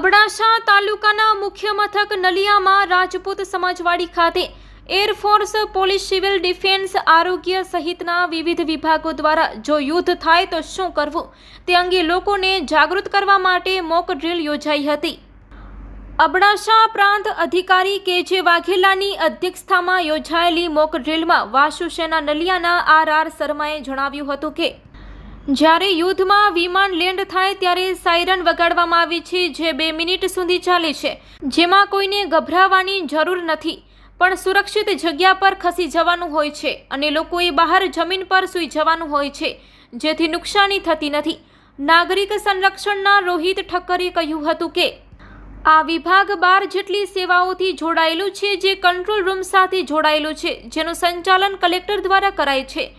અબડાસા તાલુકાના મુખ્ય મથક નલિયામાં રાજપૂત સમાજવાડી ખાતે એરફોર્સ પોલીસ સિવિલ ડિફેન્સ આરોગ્ય સહિતના વિવિધ વિભાગો દ્વારા જો યુદ્ધ થાય તો શું કરવું? તે અંગે લોકોને જાગૃત કરવા માટે મોક ડ્રિલ યોજાઈ હતી. અબડાસા પ્રાંત અધિકારી કે જે વાઘેલાની અધ્યક્ષતામાં યોજાયેલી મોક ડ્રીલમાં વાસુસેના નલિયાના આર આર શર્માએ જણાવ્યું હતું કે જ્યારે યુદ્ધમાં વિમાન લેન્ડ થાય ત્યારે સાયરન વગાડવામાં આવે છે, જે બે મિનિટ સુધી ચાલે છે. જેમાં કોઈને ગભરાવાની જરૂર નથી, પણ સુરક્ષિત જગ્યા પર ખસી જવાનું હોય છે અને લોકોએ બહાર જમીન પર સૂઈ જવાનું હોય છે, જેથી નુકસાની થતી નથી. નાગરિક સંરક્ષણના રોહિત ઠક્કરે કહ્યું હતું કે, આ વિભાગ બાર જેટલી સેવાઓથી જોડાયેલું છે, જે કંટ્રોલ રૂમ સાથે જોડાયેલું છે, જેનું સંચાલન કલેક્ટર દ્વારા કરાય છે.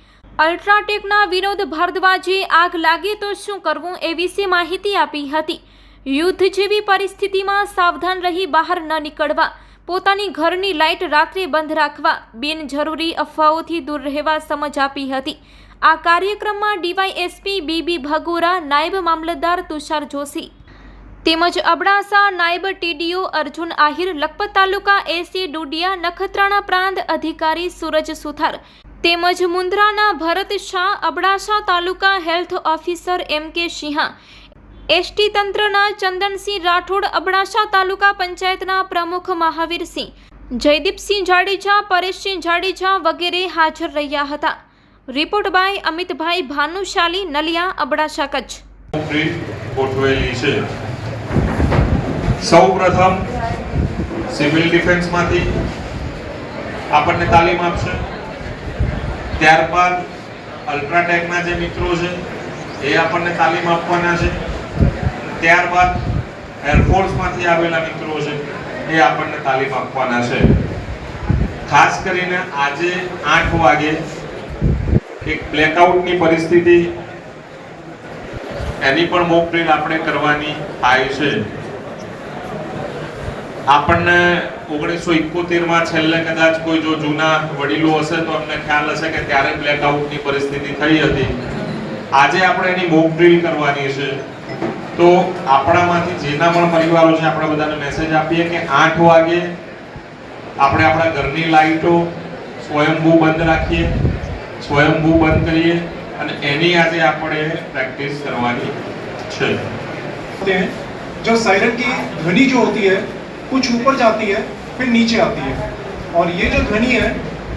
અલ્ટ્રાટેકના વિનોદ ભારદ્વાજે આગ લાગે તો શું કરવું એ વિશે માહિતી આપી હતી. યુદ્ધ જેવી પરિસ્થિતિમાં સાવધાન રહી બહાર ન નીકળવા, પોતાની ઘરની લાઇટ રાત્રે બંધ રાખવા, બિનજરૂરી અફવાઓથી દૂર રહેવા સમજ આપી હતી. આ કાર્યક્રમમાં ડીવાયએસપી બીબી ભગોરા, નાયબ મામલતદાર તુષાર જોશી તેમજ અબડાસા નાયબ ટીડીઓ અર્જુન આહિર, લખપત તાલુકા એસી ડુડિયા, નખત્રાણા પ્રાંત અધિકારી સૂરજ સુથાર તેમજ મુન્દ્રાના Bharat Shah Abdasa taluka health officer M K Sinha. ST તંત્રના ચંદનસિંહ રાઠોડ અબડાસા તાલુકા પંચાયતના પ્રમુખ મહાવીરસિંહ જયદીપસિંહ જાડેજા, પરેશસિંહ જાડેજા વગેરે હાજર રહ્યા હતા. Report by Amitbhai Bhanushali, Naliya, Abdasa Kutch. સૌ પ્રથમ સિવિલ ડિફેન્સમાંથી આપણને તાલીમ આપશે. ત્યારબાદ અલ્ટ્રાટેકના જે મિત્રો છે, એ આપણને તાલીમ આપવાના છે. ત્યારબાદ એરફોર્સમાંથી આવેલા મિત્રો છે, એ આપણને તાલીમ આપવાના છે. ખાસ કરીને આજે આઠ વાગે એક બ્લેકઆઉટની પરિસ્થિતિ, એની પણ મોક આપણે કરવાની થાય છે. આપણને ઓગણીસો ઇકોતેરમાં છેલ્લે કદાચ કોઈ જો જૂના વડીલો હશે તો અમને ખ્યાલ હશે કે ત્યારે બ્લેકઆઉટની પરિસ્થિતિ થઈ હતી આજે આપણે એની મોક ડ્રીલ કરવાની છે તો આપણામાંથી જેના પણ પરિવારો છે આપણે બધાને મેસેજ આપીએ કે આઠ વાગે આપણે આપણા ઘરની લાઈટો સ્વયંભૂ બંધ રાખીએ સ્વયંભૂ બંધ કરીએ અને એની આજે આપણે પ્રેક્ટિસ કરવાની છે होते हैं जो सायरन की ध्वनि जो होती है कुछ ऊपर जाती है, फिर नीचे आती है। और ये जो ध्वनि है,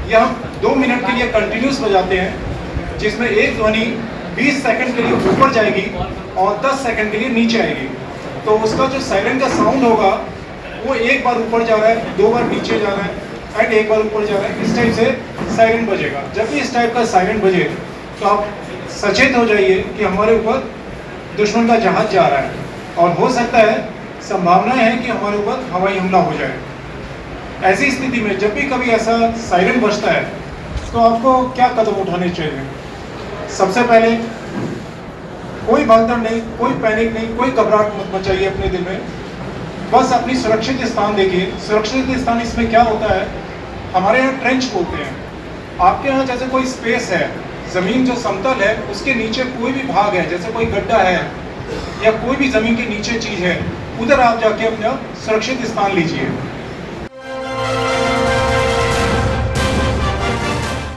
ये हम दो मिनट के लिए कंटिन्यूस बजाते हैं, जिसमें एक ध्वनि 20 सेकंड के लिए ऊपर जाएगी और 10 सेकंड के लिए नीचे आएगी। तो उसका जो सायरन का साउंड होगा, वो एक बार ऊपर जा रहा है, दो बार नीचे जा रहा है एंड एक बार ऊपर जा रहा है, इस टाइप से सायरन बजेगा। जब भी इस टाइप का सायरन बजे तो आप सचेत हो जाइए कि हमारे ऊपर दुश्मन का जहाज़ जा रहा है। और हो सकता है संभावना है कि हमारे ऊपर हवाई हमला हो जाए। ऐसी स्थिति में जब भी कभी ऐसा सायरन बजता है तो आपको क्या कदम उठाने चाहिए? सबसे पहले, कोई भागदौड़ नहीं, कोई पैनिक नहीं, कोई घबराहट मत मचाइए अपने दिल में। बस अपनी सुरक्षित स्थान देखिए। सुरक्षित स्थान इसमें क्या होता है? हमारे यहाँ ट्रेंच बोलते हैं। आपके यहाँ जैसे कोई स्पेस है, ज़मीन जो समतल है, उसके नीचे कोई भी भाग है, जैसे कोई गड्ढा है, या कोई भी ज़मीन के नीचे चीज़ है उधर आप जाके अपना सुरक्षित स्थान लीजिए